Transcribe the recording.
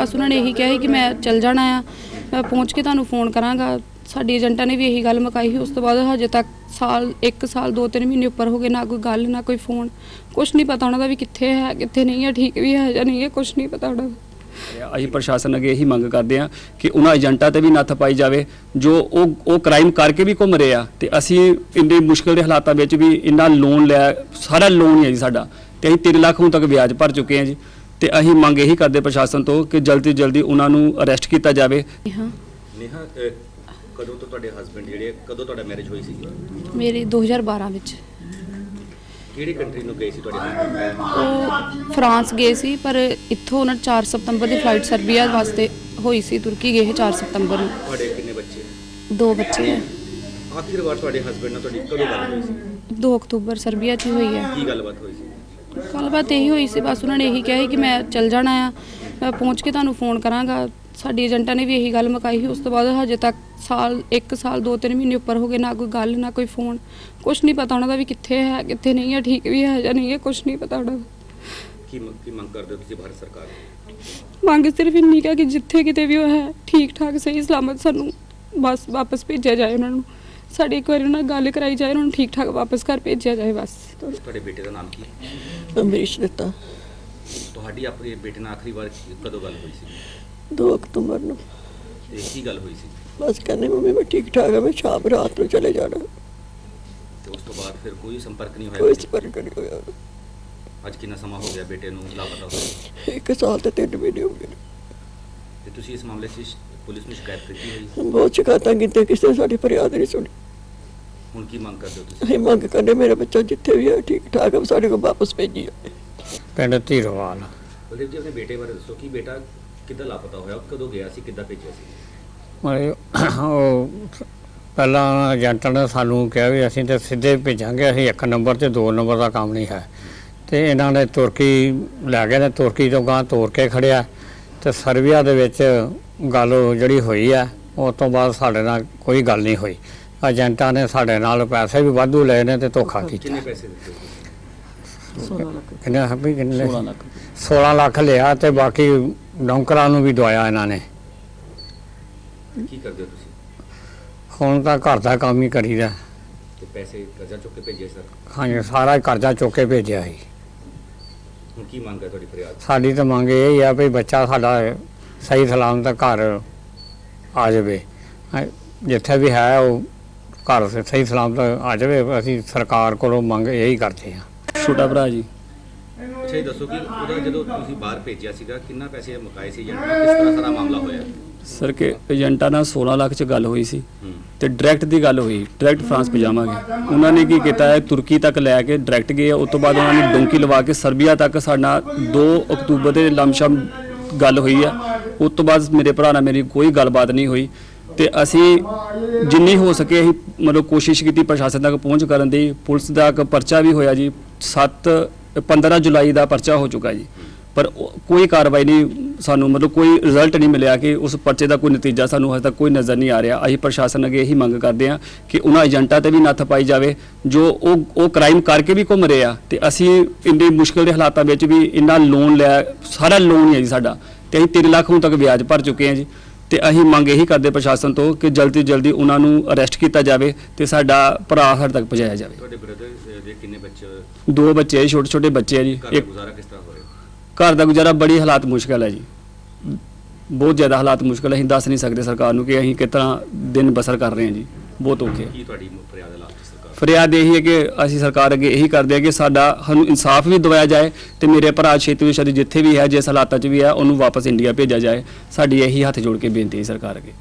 ਬਸ ਉਹਨਾਂ ਨੇ ਇਹੀ ਕਿਹਾ ਸੀ ਕਿ ਮੈਂ ਚੱਲ ਜਾਣਾ ਆ। ਮੈਂ ਪਹੁੰਚ ਕੇ ਤੁਹਾਨੂੰ ਫੋਨ ਕਰਾਂਗਾ। ਸਾਡੀ ਏਜੰਟਾਂ ਨੇ ਵੀ ਇਹੀ ਗੱਲ ਮੁਕਾਈ ਸੀ। ਉਸ ਤੋਂ ਬਾਅਦ ਹਜੇ ਤੱਕ ਸਾਲ 1 ਸਾਲ 2-3 ਮਹੀਨੇ ਉੱਪਰ ਹੋ ਗਏ ਨਾ ਕੋਈ ਗੱਲ, ਨਾ ਕੋਈ ਫੋਨ। ਕੁਝ ਨਹੀਂ ਪਤਾ ਉਹਨਾਂ ਦਾ ਵੀ ਕਿੱਥੇ ਹੈ, ਕਿੱਥੇ ਨਹੀਂ ਹੈ, ਠੀਕ ਵੀ ਹੈ ਜਾਂ ਨਹੀਂ ਹੈ ਕੁਝ ਨਹੀਂ ਪਤਾ ਉਹਨਾਂ ਦਾ। ਅਸੀਂ ਪ੍ਰਸ਼ਾਸਨ ਅੱਗੇ ਇਹੀ ਮੰਗ ਕਰਦੇ ਆ ਕਿ ਉਹਨਾਂ ਏਜੰਟਾਂ ਤੇ ਵੀ ਨੱਥ ਪਾਈ ਜਾਵੇ। ਜੋ ਉਹ ਉਹ ਕ੍ਰਾਈਮ ਕਰਕੇ ਵੀ ਘੁੰਮ ਰਹੇ ਆ ਤੇ ਅਸੀਂ ਇੰਨੇ ਮੁਸ਼ਕਲ ਦੇ ਹਾਲਾਤਾਂ ਵਿੱਚ ਵੀ ਇੰਨਾ ਲੋਨ ਲਿਆ, ਸਾਰਾ ਲੋਨ ਹੀ ਹੈ ਜੀ ਸਾਡਾ। ਤੇ ਅਸੀਂ 3 ਲੱਖ ਹੁਣ ਤੱਕ ਵਿਆਜ ਭਰ ਚੁੱਕੇ ਆ ਜੀ। ਤੇ ਅਸੀਂ ਮੰਗ ਇਹੀ ਕਰਦੇ ਪ੍ਰਸ਼ਾਸਨ ਤੋਂ ਕਿ ਜਲਦੀ ਜਲਦੀ ਉਹਨਾਂ ਨੂੰ ਅਰੈਸਟ ਕੀਤਾ ਜਾਵੇ। ਹਾਂ। ਨੇਹਾ ਅਹ, ਕਦੋਂ ਤੋਂ ਤੁਹਾਡੇ ਹਸਬੰਡ ਜਿਹੜੇ ਕਦੋਂ ਤੁਹਾਡਾ ਮੈਰਿਜ ਹੋਈ ਸੀ ਮੇਰੀ 2012 ਵਿੱਚ। ਕਿਹੜੀ ਕੰਟਰੀ ਨੂੰ ਗਏ ਸੀ ਤੁਹਾਡੇ husband? ਉਹ ਫਰਾਂਸ ਗਏ ਸੀ ਪਰ ਇੱਥੋਂ ਉਹਨਾਂ 4 ਸਤੰਬਰ ਦੀ ਫਲਾਈਟ ਸਰਬੀਆ ਵਾਸਤੇ ਹੋਈ ਸੀ ਤੁਰਕੀ ਗਏ ਸੀ 4 ਸਤੰਬਰ ਨੂੰ। ਤੁਹਾਡੇ ਕਿੰਨੇ ਬੱਚੇ? ਦੋ ਬੱਚੇ ਹੈ ਆਖਿਰ ਵਾਰ ਤੁਹਾਡੇ ਹਸਬੰਡ ਨਾਲ ਤੁਹਾਡੀ ਕਦੋਂ ਗੱਲ ਹੋਈ ਸੀ? 2 ਅਕਤੂਬਰ ਸਰਬੀਆ 'ਚ ਹੀ ਹੋਈ ਹੈ। ਕੀ ਗੱਲਬਾਤ ਹੋਈ ਸੀ? ਗੱਲਬਾਤ ਇਹੀ ਹੋਈ ਸੀ ਬਸ ਉਹਨਾਂ ਨੇ ਇਹੀ ਕਿਹਾ ਸੀ ਕਿ ਮੈਂ ਚੱਲ ਜਾਣਾ ਆ। ਮੈਂ ਪਹੁੰਚ ਕੇ ਤੁਹਾਨੂੰ ਫੋਨ ਕਰਾਂਗਾ। ਸਾਡੀ ਏਜੰਟਾਂ ਨੇ ਵੀ ਇਹੀ ਗੱਲ ਮੁਕਾਈ ਸੀ। ਉਸ ਤੋਂ ਬਾਅਦ ਹਜੇ ਤੱਕ ਸਾਲ 1 ਸਾਲ 2-3 ਮਹੀਨੇ ਉੱਪਰ ਹੋ ਗਏ ਨਾ ਕੋਈ ਗੱਲ ਨਾ ਕੋਈ ਫੋਨ। ਕੁਝ ਨਹੀਂ ਪਤਾ ਉਹਨਾਂ ਦਾ ਵੀ ਕਿੱਥੇ ਹੈ ਕਿੱਥੇ ਨਹੀਂ ਹੈ ਠੀਕ ਵੀ ਹੈ ਜਾਂ ਨਹੀਂ ਹੈ ਕੁਝ ਨਹੀਂ ਪਤਾ ਉਹਨਾਂ ਦਾ। ਕੀ ਮ- ਕੀ ਮੰਗ ਕਰਦੇ ਹੋ ਤੁਸੀਂ ਭਾਰਤ ਸਰਕਾਰ ਤੋਂ? ਮੰਗ ਸਿਰਫ ਇੰਨੀ ਕਿ ਜਿੱਥੇ ਕਿਤੇ ਵੀ ਉਹ ਹੈ ਠੀਕ ਠਾਕ ਸਹੀ ਸਲਾਮਤ ਸਾਨੂੰ ਬਸ ਵਾਪਸ ਭੇਜਿਆ ਜਾਏ ਉਹਨਾਂ ਨੂੰ। ਸਾਡੀ ਇੱਕ ਵਾਰੀ ਉਹਨਾਂ ਨਾਲ ਗੱਲ ਕਰਾਈ ਜਾਏ ਉਹਨਾਂ ਨੂੰ ਠੀਕ ਠਾਕ ਵਾਪਸ ਘਰ ਭੇਜਿਆ ਜਾਏ ਬਸ। ਤੁਹਾਡੇ ਬੇਟੇ ਦਾ ਨਾਮ ਕੀ? ਹੈ? ਅਮਰੀਸ਼ ਦਿੱਤਾ। ਤੁਹਾਡੀ ਆਪਣੇ ਬੇਟੇ ਨਾਲ ਆਖਰੀ ਵਾਰ ਕਦੋਂ ਗੱਲ ਹੋਈ ਸੀ? 2 ਅਕਤੂਬਰ ਨੂੰ। ਤੇ ਕੀ ਗੱਲ ਹੋਈ ਸੀ? ਬਸ ਕਹਿੰਦੇ ਮੰਮੀ ਮੈਂ ਠੀਕ ਠਾਕ ਹਾਂ ਮੈਂ ਸ਼ਾਮ ਰਾਤ ਨੂੰ ਚਲੇ ਜਾਣਾ। ਤੇ ਉਸ ਤੋਂ ਬਾਅਦ ਫਿਰ ਕੋਈ ਸੰਪਰਕ ਨਹੀਂ ਕੋਈ ਹੋਇਆ ਸੰਪਰਕ ਨਹੀਂ ਹੋਇਆ। ਅੱਜ ਕਿੰਨਾ ਸਮਾਂ ਹੋ ਗਿਆ ਬੇਟੇ ਨੂੰ ਲਾਪਤਾ ਹੋਏ ਇੱਕ ਸਾਲ ਤੇ ਤਿੰਨ ਮਹੀਨੇ ਹੋ ਗਏ ਨੇ। ਤੁਸੀਂ ਇਸ ਮਾਮਲੇ 'ਚ ਪੁਲਿਸ ਨੂੰ ਸ਼ਿਕਾਇਤ ਕੀਤੀ ਹੋਈ? ਬਹੁਤ ਸ਼ਿਕਾਇਤਾਂ ਕੀਤੀਆਂ ਕਿਸੇ ਨੇ ਸਾਡੀ ਫਰਿਆਦ ਨਹੀਂ ਸੁਣੀ। ਹੁਣ ਕੀ ਮੰਗ ਕਰਦੇ ਹੋ ਤੁਸੀਂ? ਅਸੀਂ ਮੰਗ ਕਰਨੇ ਮੇਰਾ ਬੱਚਾ ਜਿੱਥੇ ਵੀ ਹੈ ਠੀਕ ਠਾਕ ਹੈ ਸਾਡੇ ਕੋਲ ਵਾਪਸ ਭੇਜੀ ਪਿੰਡ ਧੀਰੋਵਾਲ। ਬਲਦੇਵ ਜੀ ਆਪਣੇ ਬੇਟੇ ਬਾਰੇ ਦੱਸੋ ਕਿ ਬੇਟਾ ਕਿੱਦਾਂ ਲਾਪਤਾ ਹੋਇਆ ਕਦੋਂ ਗਿਆ ਸੀ ਕਿੱਦਾਂ ਭੇਜਿਆ ਸੀ? ਮਤਲਬ ਉਹ ਪਹਿਲਾਂ ਏਜੰਟਾਂ ਨੇ ਸਾਨੂੰ ਕਿਹਾ ਵੀ ਅਸੀਂ ਤੇ ਸਿੱਧੇ ਭੇਜਾਂਗੇ ਅਸੀਂ ਇੱਕ ਨੰਬਰ ਤੇ ਦੋ ਨੰਬਰ ਦਾ ਕੰਮ ਨਹੀਂ ਹੈ। ਤੇ ਇਹਨਾਂ ਨੇ ਤੁਰਕੀ ਲੈ ਗਏ ਨੇ ਤੁਰਕੀ ਤੋਂ ਗਾਂ ਤੋਰ ਕੇ ਖੜਿਆ। ਤੇ ਸਰਬੀਆ ਦੇ ਵਿੱਚ ਗੱਲ ਜਿਹੜੀ ਹੋਈ ਹੈ ਉਸ ਤੋਂ ਬਾਅਦ ਸਾਡੇ ਨਾਲ ਕੋਈ ਗੱਲ ਨਹੀਂ ਹੋਈ। ਏਜੰਟਾਂ ਨੇ ਸਾਡੇ ਨਾਲ ਪੈਸੇ ਵੀ ਵਾਧੂ ਲਏ ਨੇ ਤੇ ਧੋਖਾ ਕੀਤਾ। ਕਿੰਨੇ ਪੈਸੇ ਦਿੱਤੇ ਤੁਸੀਂ? ਕਿੰਨੇ ਹੱਬੀ ਕਿੰਨੇ? 16 ਲੱਖ। 16 ਲੱਖ ਲਿਆ ਤੇ ਬਾਕੀ ਨੌਕਰਾਂ ਨੂੰ ਵੀ ਦਵਾਇਆ ਇਹਨਾਂ ਨੇ। ਕੀ ਕਰਦੇ ਹੋ ਤੁਸੀਂ? ਹੁਣ ਤਾਂ ਘਰ ਦਾ ਕੰਮ ਹੀ ਕਰੀਦਾ। ਤੇ ਪੈਸੇ ਕਰਜ਼ਾ ਚੁੱਕ ਕੇ ਭੇਜੇ ਸਰ? ਹਾਂਜੀ ਸਾਰਾ ਕਰਜ਼ਾ ਚੁੱਕ ਕੇ ਭੇਜਿਆ ਸੀ। ਹੁਣ ਕੀ ਮੰਗ ਹੈ ਤੁਹਾਡੀ ਫਰਿਆਦ ਸਾਡੀ ਤਾਂ ਮੰਗ ਇਹ ਹੀ ਆ ਵੀ ਬੱਚਾ ਸਾਡਾ ਸਹੀ ਸਲਾਮਤ ਘਰ ਆ ਜਾਵੇ। ਹੈਂ, ਜਿੱਥੇ ਵੀ ਹੈ ਉਹ ਘਰ ਸਹੀ ਸਲਾਮਤ ਆ ਜਾਵੇ ਅਸੀਂ ਸਰਕਾਰ ਕੋਲੋਂ ਮੰਗ ਇਹੀ ਕਰਦੇ ਹਾਂ। ਛੋਟਾ ਭਰਾ ਜੀ। ਅੱਛਾ ਇਹ ਦੱਸੋ ਕਿ ਉਹਦਾ ਜਦੋਂ ਤੁਸੀਂ ਬਾਹਰ ਭੇਜਿਆ ਸੀਗਾ ਕਿੰਨਾ ਪੈਸੇ ਮੁਕਾਏ ਸੀ ਜਾਂ ਕਿਸ ਤਰ੍ਹਾਂ ਸਾਰਾ ਮਾਮਲਾ ਹੋਇਆ? ਸਰ ਕਿ ਏਜੰਟਾਂ ਨਾਲ 16 ਲੱਖ ਚ ਗੱਲ ਹੋਈ ਸੀ ਹੂੰ ਤੇ ਡਾਇਰੈਕਟ ਦੀ ਗੱਲ ਹੋਈ, ਡਾਇਰੈਕਟ ਫਰਾਂਸ ਪਜਾਵਾਂਗੇ ਉਹਨਾਂ ਨੇ ਕੀ ਕੀਤਾ ਹੈ, ਤੁਰਕੀ ਤੱਕ ਲੈ ਕੇ ਡਾਇਰੈਕਟ ਗਏ, ਉਸ ਤੋਂ ਬਾਅਦ ਉਹਨਾਂ ਨੇ ਡੋਂਕੀ ਲਵਾ ਕੇ ਸਰਬੀਆ ਤੱਕ ਸਾਡਾ 2 ਅਕਤੂਬਰ ਦੇ ਲਮਸ਼ਮ ਗੱਲ ਹੋਈ ਆ। ਉਸ ਤੋਂ ਬਾਅਦ ਮੇਰੇ ਭਰਾ ਨਾਲ ਮੇਰੀ ਕੋਈ ਗੱਲਬਾਤ ਨਹੀਂ ਹੋਈ ਤੇ ਅਸੀਂ ਜਿੰਨੀ ਹੋ ਸਕੇ ਅਸੀਂ ਮਤਲਬ ਕੋਸ਼ਿਸ਼ ਕੀਤੀ ਪ੍ਰਸ਼ਾਸਨ ਤੱਕ ਪਹੁੰਚ ਕਰਨ ਦੀ। ਪੁਲਿਸ ਦਾ ਇੱਕ ਪਰਚਾ ਵੀ ਹੋਇਆ ਜੀ 7 15 ਜੁਲਾਈ ਦਾ ਪਰਚਾ ਹੋ ਚੁੱਕਾ ਜੀ। ਪਰ ਕੋਈ ਕਾਰਵਾਈ ਨਹੀਂ ਸਾਨੂੰ ਮਤਲਬ ਕੋਈ ਰਿਜ਼ਲਟ ਨਹੀਂ ਮਿਲਿਆ ਕਿ ਉਸ ਪਰਚੇ ਦਾ ਕੋਈ ਨਤੀਜਾ ਸਾਨੂੰ ਹਜੇ ਤੱਕ ਕੋਈ ਨਜ਼ਰ ਨਹੀਂ ਆ ਰਿਹਾ। ਅਸੀਂ ਪ੍ਰਸ਼ਾਸਨ ਅੱਗੇ ਇਹੀ ਮੰਗ ਕਰਦੇ ਹਾਂ ਕਿ ਉਹਨਾਂ ਏਜੰਟਾਂ ਤੇ ਵੀ ਨੱਥ ਪਾਈ ਜਾਵੇ ਜੋ ਉਹ ਉਹ ਕ੍ਰਾਈਮ ਕਰਕੇ ਵੀ ਘੁੰਮ ਰਹੇ ਆ ਤੇ ਅਸੀਂ ਇੰਨੇ ਮੁਸ਼ਕਲ ਦੇ ਹਾਲਾਤਾਂ ਵਿੱਚ ਵੀ ਇੰਨਾ ਲੋਨ ਲਿਆ ਸਾਰਾ ਲੋਨ ਹੀ ਹੈ ਜੀ ਸਾਡਾ ਤੇ ਅਸੀਂ 3 ਲੱਖ ਹੁਣ ਤੱਕ ਵਿਆਜ ਭਰ ਚੁੱਕੇ ਹਾਂ ਜੀ ਤੇ ਅਸੀਂ ਮੰਗ ਇਹੀ ਕਰਦੇ ਪ੍ਰਸ਼ਾਸਨ ਤੋਂ ਕਿ ਜਲਦੀ ਜਲਦੀ ਉਹਨਾਂ ਨੂੰ ਅਰੈਸਟ ਕੀਤਾ ਜਾਵੇ ਤੇ ਸਾਡਾ ਭਰਾ ਸਾਡੇ ਤੱਕ ਪਹੁੰਚਾਇਆ ਜਾਵੇ। ਤੁਹਾਡੇ ਬ੍ਰਦਰ ਦੇ ਕਿੰਨੇ ਬੱਚੇ? ਦੋ ਬੱਚੇ ਛੋਟੇ ਛੋਟੇ ਬੱਚੇ ਆ ਜੀ ਇੱਕ ਗੁਜ਼ਾਰਾ ਕਿਸ ਤਰ੍ਹਾਂ ਹੋ ਰਿਹਾ? ਘਰ ਦਾ ਗੁਜ਼ਾਰਾ ਬੜੀ ਹਾਲਾਤ ਮੁਸ਼ਕਲ ਹੈ ਜੀ। ਬਹੁਤ ਜ਼ਿਆਦਾ ਹਾਲਾਤ ਮੁਸ਼ਕਲ ਹੈ। ਅਸੀਂ ਦੱਸ ਨਹੀਂ ਸਕਦੇ ਸਰਕਾਰ ਨੂੰ ਕਿ ਅਸੀਂ ਕਿਸ ਤਰ੍ਹਾਂ ਦਿਨ ਬਸਰ ਕਰ ਰਹੇ ਹਾਂ ਜੀ। ਬਹੁਤ ਔਖੇ ਹੈ। ਕੀ ਤੁਹਾਡੀ ਫਰਿਆਦ ਹੈ ਲਾਸਟ ਸਰਕਾਰ ਫਰਿਆਦ ਇਹੀ ਹੈ ਕਿ ਅਸੀਂ ਸਰਕਾਰ ਅੱਗੇ ਇਹੀ ਕਰਦੇ ਹਾਂ ਕਿ ਸਾਡਾ ਸਾਨੂੰ ਇਨਸਾਫ ਵੀ ਦਿਵਾਇਆ ਜਾਏ ਤੇ ਮੇਰੇ ਭਰਾ ਛੇਤੀ ਤੋਂ ਛੇਤੀ ਜਿੱਥੇ ਵੀ ਹੈ ਜਿਸ ਹਾਲਾਤਾਂ 'ਚ ਵੀ ਹੈ ਉਹਨੂੰ ਵਾਪਸ ਇੰਡੀਆ ਭੇਜਿਆ ਜਾਏ। ਸਾਡੀ ਇਹੀ ਹੱਥ ਜੋੜ ਕੇ ਬੇਨਤੀ ਹੈ ਸਰਕਾਰ ਅੱਗੇ।